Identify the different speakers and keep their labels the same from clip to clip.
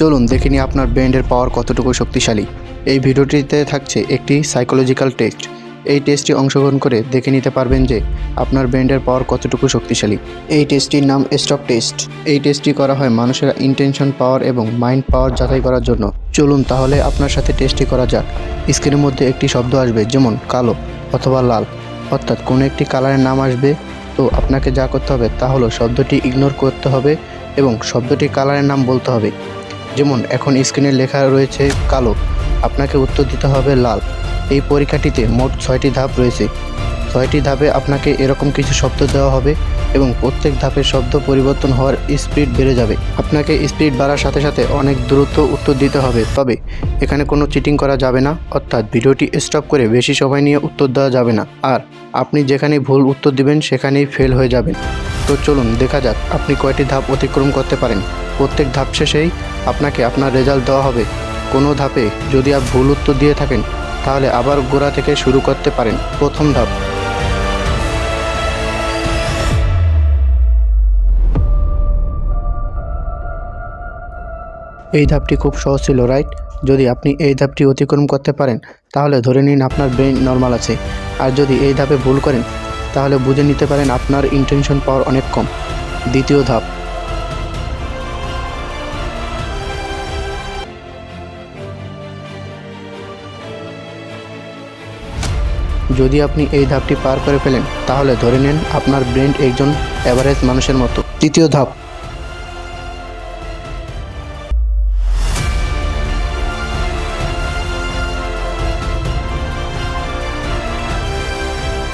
Speaker 1: চলুন দেখে নিই আপনার ব্রেনের পাওয়ার কতটুকু শক্তিশালী। এই ভিডিওটিতে থাকছে একটি সাইকোলজিক্যাল টেস্ট এই টেস্টটি অংশগ্রহণ করে দেখে নিতে পারবেন যে আপনার ব্রেনের পাওয়ার কতটুকু শক্তিশালী। এই টেস্টটির নাম স্টক টেস্ট এই টেস্টটি করা হয় মানুষের ইন্টেনশন পাওয়ার এবং মাইন্ড পাওয়ার যাচাই করার জন্য। চলুন তাহলে আপনার সাথে টেস্টটি করা যাক। স্ক্রিনের মধ্যে একটি শব্দ আসবে, যেমন কালো অথবা লাল। অর্থাৎ কোনো একটি কালারের নাম আসবে। তো আপনাকে যা করতে হবে তা হলো শব্দটি ইগনোর করতে হবে এবং শব্দটি কালারের নাম বলতে হবে। যেমন এখন স্ক্রিনে লেখা রয়েছে কালো। আপনাকে উত্তর দিতে হবে লাল। এই পরীক্ষাটিতে মোট ছয়টি ধাপ রয়েছে। ছয়টি ধাপে আপনাকে এরকম কিছু শব্দ দেওয়া হবে এবং প্রত্যেক ধাপে শব্দ পরিবর্তন হওয়ার স্পিড বেড়ে যাবে। আপনাকে স্পিড বাড়ার সাথে সাথে অনেক দ্রুত উত্তর দিতে হবে। তবে এখানে কোনো চিটিং করা যাবে না, অর্থাৎ ভিডিওটি স্টপ করে বেশি সময় নিয়ে উত্তর দেওয়া যাবে না। আর আপনি যেখানেই ভুল উত্তর দিবেন, সেখানেই ফেল হয়ে যাবেন। তো চলুন দেখা যাক আপনি কয়টি ধাপ অতিক্রম করতে পারেন। প্রত্যেক ধাপ শেষেই আপনাকে আপনার রেজাল্ট দেওয়া হবে। কোনো ধাপে যদি আপনি ভুল উত্তর দিয়ে থাকেন, তাহলে আবার গোড়া থেকে শুরু করতে পারেন। প্রথম ধাপ। এই ধাপটি খুব সহজ ছিল রাইট যদি আপনি এই ধাপটি অতিক্রম করতে পারেন, তাহলে ধরে নিন আপনার ব্রেন নর্মাল আছে। আর যদি এই ধাপে ভুল করেন, তাহলে বুঝে নিতে পারেন আপনার ইন্টেনশন পাওয়ার অনেক কম। দ্বিতীয় ধাপ। যদি আপনি এই ধাপটি পার করে ফেলেন, তাহলে ধরে নিন আপনার ব্রেন একজন অ্যাভারেজ মানুষের মতো। তৃতীয় ধাপ।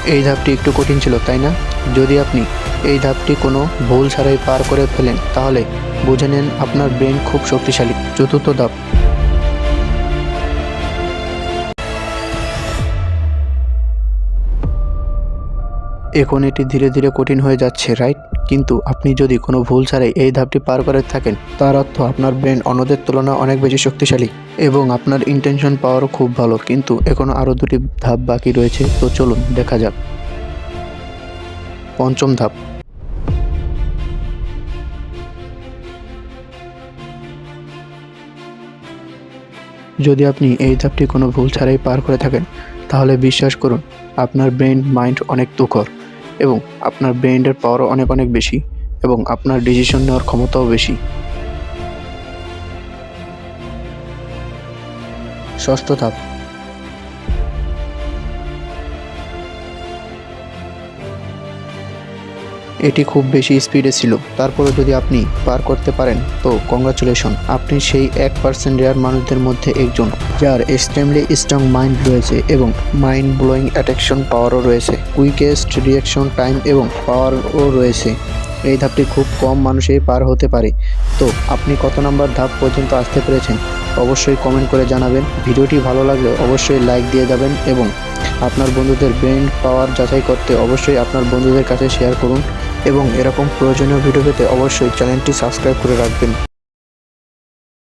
Speaker 1: এই ধাপটি একটু কঠিন ছিল, তাই না? যদি আপনি এই ধাপটি কোনো ভুল ছাড়াই পার করে ফেলেন, তাহলে বুঝে নেন আপনার ব্রেন খুব শক্তিশালী। চতুর্থ ধাপ। এখন এটি ধীরে ধীরে কঠিন হয়ে যাচ্ছে, রাইট? কিন্তু আপনি যদি কোনো ভুল ছাড়াই এই ধাপটি পার করে থাকেন, তার অর্থ আপনার ব্রেন অন্যদের তুলনায় অনেক বেশি শক্তিশালী এবং আপনার ইন্টেনশন পাওয়ারও খুব ভালো। কিন্তু এখনও আরও দুটি ধাপ বাকি রয়েছে, তো চলুন দেখা যাক। পঞ্চম ধাপ। যদি আপনি এই ধাপটি কোনো ভুল ছাড়াই পার করে থাকেন, তাহলে বিশ্বাস করুন, আপনার ব্রেন, মাইন্ড অনেক তুখর। এবং আপনার ব্রেনের পাওয়ারও অনেক অনেক বেশি এবং আপনার ডিসিশন নেওয়ার ক্ষমতাও বেশি। ষষ্ঠ ধাপ। এটি খুব বেশি স্পিডে ছিল। তারপরে যদি আপনি পার করতে পারেন, তো কংগ্রাচুলেশন আপনি সেই এক পার্সেন্ট রেয়ার মানুষদের মধ্যে একজন, যার এক্সট্রিমলি স্ট্রং মাইন্ড রয়েছে এবং মাইন্ড ব্লোয়িং অ্যাট্রাকশন পাওয়ারও রয়েছে কুইকেস্ট রিয়াকশন টাইম এবং পাওয়ারও রয়েছে। এই ধাপটি খুব কম মানুষই পার হতে পারে। তো আপনি কত নাম্বার ধাপ পর্যন্ত আসতে পেরেছেন, অবশ্যই কমেন্ট করে জানাবেন। ভিডিওটি ভালো লাগলে অবশ্যই লাইক দিয়ে যাবেন এবং আপনার বন্ধুদের ব্রেন পাওয়ার যাচাই করতে অবশ্যই আপনার বন্ধুদের কাছে শেয়ার করুন। এবং এরকম প্রয়োজনীয় ভিডিও পেতে অবশ্যই চ্যানেলটি সাবস্ক্রাইব করে রাখবেন।